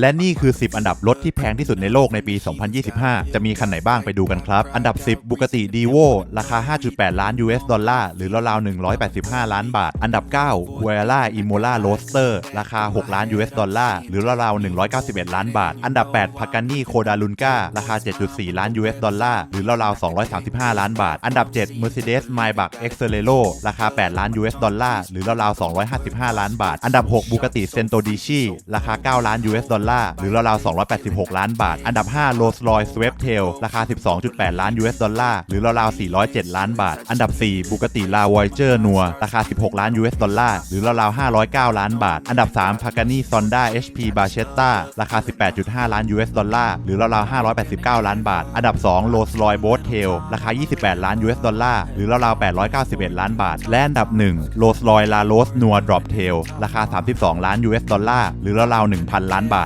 และนี่คือ 10 อันดับรถที่แพงที่สุดในโลกในปี 2025 จะมีคันไหนบ้างไปดูกันครับ อันดับ 10บุกติดีโวราคา 5.8 ล้าน US ดอลลาร์ หรือราวๆ 185 ล้านบาท อันดับ 9 h u e l a i m o l a Roadster ราคา 6 ล้าน US ดอลลาร์ หรือราวๆ 191 ล้านบาท อันดับ 8 Pagani Codalunga ราคา 7.4 ล้าน US ดอลลาร์ หรือราวๆ 235 ล้านบาท อันดับ 7 Mercedes Maybach Excelero ราคา 8 ล้าน US ดอลลาร์ หรือราวๆ 255 ล้านบาท อันดับ 6 Bugatti Centodici ราคา 9 ล้าน US ดอลลลาร์หรือราวๆ286 ล้านบาท อันดับ 5 Rolls Royce Sweptail ราคา 12.8 ล้าน US ดอลลาร์หรือราวๆ407 ล้านบาท อันดับ4 Bugatti La Voyager Noir ราคา 16 ล้าน US ดอลลาร์หรือราวๆ509 ล้านบาท อันดับ 3 Pagani Sonda HP Barchetta ราคา 18.5 ล้าน US ดอลลาร์หรือราวๆ589 ล้านบาท อันดับ 2 Rolls Royce Boat Tail ราคา 28 ล้าน US ดอลลาร์หรือราวๆ891 ล้านบาท และอันดับ 1 Rolls Royce La Rose Noir Drop Tail ราคา 32 ล้าน US ดอลลาร์หรือราวๆ1,000 ล้านบาท